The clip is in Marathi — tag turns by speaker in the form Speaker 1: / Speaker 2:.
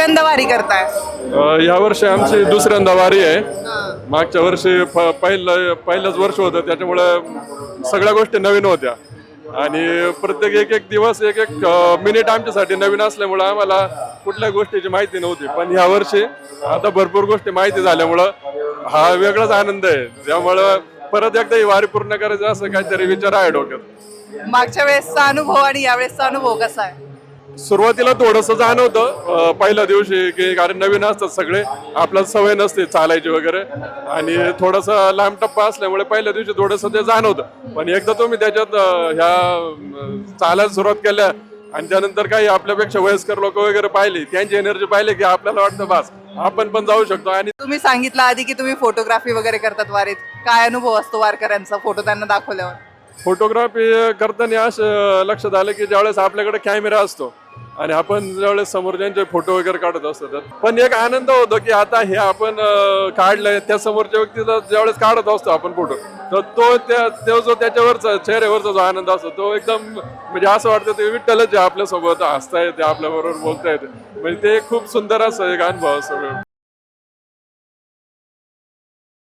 Speaker 1: कितव्यांदा वारी करताय?
Speaker 2: अ, या वर्षी आमची दुसऱ्यांदा वारी आहे. मागच्या वर्षी प- पहिलं पहिलंच वर्ष होतं त्याच्यामुळं सगळ्या गोष्टी नवीन होत्या. आणि प्रत्येक एक एक दिवस एक एक अ, मिनिट आमच्यासाठी नवीन असल्यामुळं आम्हाला कुठल्या गोष्टीची माहिती नव्हती. पण ह्या वर्षी आता भरपूर गोष्टी माहिती झाल्यामुळं हा वेगळाच आनंद आहे. त्यामुळं परत एकदा ही वारी पूर्ण करायचं असं काहीतरी विचार आहे डोक्यात.
Speaker 1: मागच्या वेळेसचा अनुभव आणि यावेळेसचा अनुभव कसा आहे?
Speaker 2: सुरुवातीला थोडंसं जाणवतं पहिल्या दिवशी की कारण नवीन असतात सगळे आपल्याला सवय नसते चालायची वगैरे. आणि थोडंसं लांब टप्पा असल्यामुळे पहिल्या दिवशी थोडंसं ते जाणवतं पण एकदा तुम्ही त्याच्यात ह्या चालायला सुरुवात केल्या आणि त्यानंतर काही आपल्यापेक्षा वयस्कर लोक वगैरे पाहिली त्यांची एनर्जी पाहिली की आपल्याला वाटतं बस आपण पण जाऊ शकतो. आणि
Speaker 1: तुम्ही सांगितलं आधी की तुम्ही फोटोग्राफी वगैरे करतात वारीत. काय अनुभव असतो वारकऱ्यांचा फोटो त्यांना दाखवल्यावर?
Speaker 2: फोटोग्राफी करताना असं लक्षात आलं की ज्यावेळेस आपल्याकडे कॅमेरा असतो आणि आपण ज्यावेळेस समोरच्यांचे फोटो वगैरे काढत असतो तर पण एक आनंद होतो की आता हे आपण काढलंय त्या समोरच्या व्यक्तीचा ज्यावेळेस काढत असतो आपण फोटो तर तो त्या तो जो त्याच्यावरचा चेहऱ्यावरचा जो आनंद असतो तो एकदम म्हणजे असं वाटतं ते विठ्ठलच आपल्यासोबत हसता येते आपल्याबरोबर बोलता येते म्हणजे ते खूप सुंदर असं एक अनुभव असतो.